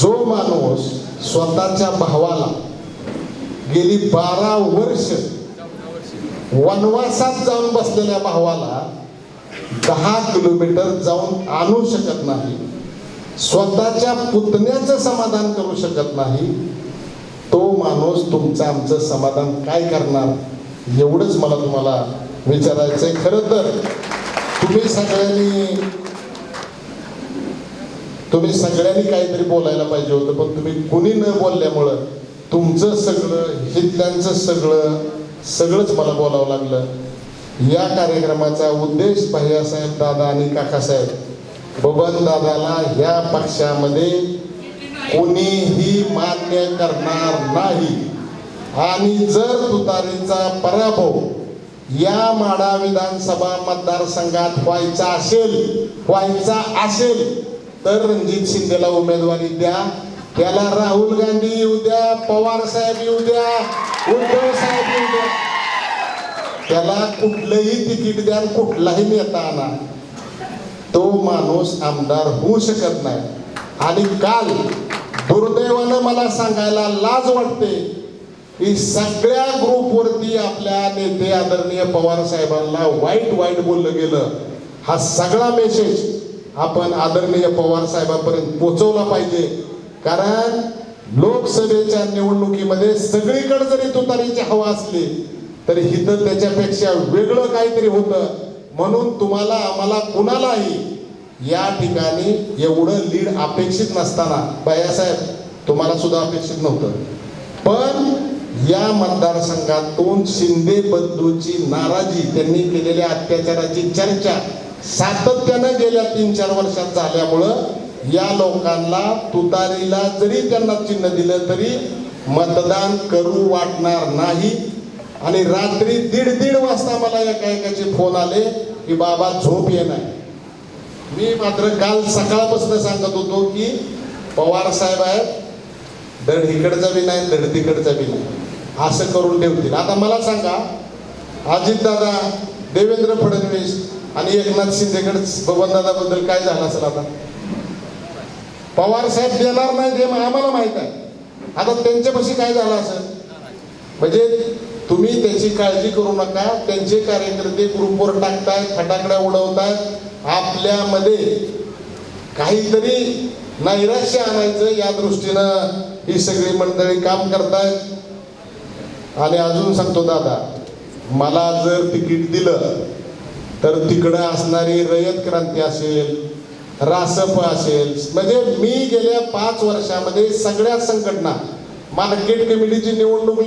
जो माणूस स्वतःच्या भावाला गेली बारा वर्ष वनवासात जाऊन बसलेल्या भावाला दहा किलोमीटर जाऊन आणू शकत नाही स्वतःच्या पुतण्याचं समाधान करू शकत नाही तो माणूस तुमचं आमचं समाधान काय करणार? एवढंच मला तुम्हाला विचारायचंय. खरं तर तुम्ही सगळ्यांनी तुम्ही सगळ्यांनी काहीतरी बोलायला पाहिजे होतं पण तुम्ही कुणी न बोलल्यामुळं तुमचं सगळं हितल्यांचं सगळं सगळंच मला बोलावं लागलं. या कार्यक्रमाचा उद्देश भैयासाहेब दादा आणि काकासाहेब. बबन दादाला ह्या पक्षामध्ये कोणीही मान्य करणार नाही. आणि जर तुतारीचा पराभव या माडा विधानसभा मतदारसंघात व्हायचा असेल व्हायचा असेल तर रणजित शिंदेला उमेदवारी द्या. त्याला राहुल गांधी येऊ द्या पवार साहेब येऊ द्या उद्धव साहेब येऊ द्या. त्याला कुठलंही तिकीट द्या कुठलाही नेता आणा. तो माणूस आमदार होऊ शकत नाही. आणि काल दुर्दैवानं मला सांगायला लाज वाटते की सगळ्या ग्रुपवरती आपल्या नेते आदरणीय पवार साहेबांना वाईट वाईट बोललं गेलं. हा सगळा मेसेज आपण आदरणीय पवार साहेबांपर्यंत पोहोचवला पाहिजे. कारण लोकसभेच्या निवडणुकीमध्ये सगळीकडे जरी तुतारीची हवा असली तरी इथं त्याच्यापेक्षा वेगळं काहीतरी होतं. म्हणून तुम्हाला आम्हाला कुणालाही या ठिकाणी एवढं लीड अपेक्षित नसताना बायासाहेब तुम्हाला सुद्धा अपेक्षित नव्हतं. पण या मतदारसंघातून शिंदे बंधूची नाराजी त्यांनी केलेल्या अत्याचाराची चर्चा सातत्यानं गेल्या तीन चार वर्षात झाल्यामुळं या लोकांना तुतारीला जरी त्यांना चिन्ह दिलं तरी मतदान करू वाटणार नाही. आणि रात्री दीड दीड वाजता मला एका एकाचे फोन आले की बाबा झोप येणार मी मात्र काल सकाळपासून सांगत होतो की पवार साहेब आहेत धड इकडचा बी नाही धड तिकडचा बी नाही. असं करून ठेवतील. आता मला सांगा अजितदादा देवेंद्र फडणवीस आणि एकनाथ शिंदेकडे बबनदादाबद्दल काय झालं असेल आता? पवार साहेब देणार नाही हे आम्हाला माहीत आहे. आता त्यांच्यापाशी काय झालं असेल? म्हणजे तुम्ही त्याची काळजी करू नका त्यांचे कार्यकर्ते ग्रुपवर टाकतायत फटाकड्या उडवतायत. आपल्यामध्ये काहीतरी नैराश्य आणायचं या दृष्टीनं ही सगळी मंडळी काम करतायत. आणि अजून सांगतो दादा मला जर तिकीट दिलं तर तिकडं असणारी रयत क्रांती असेल रासप असेल म्हणजे मी गेल्या पाच वर्षामध्ये सगळ्या संघटना मार्केट कमिटीची निवडणूक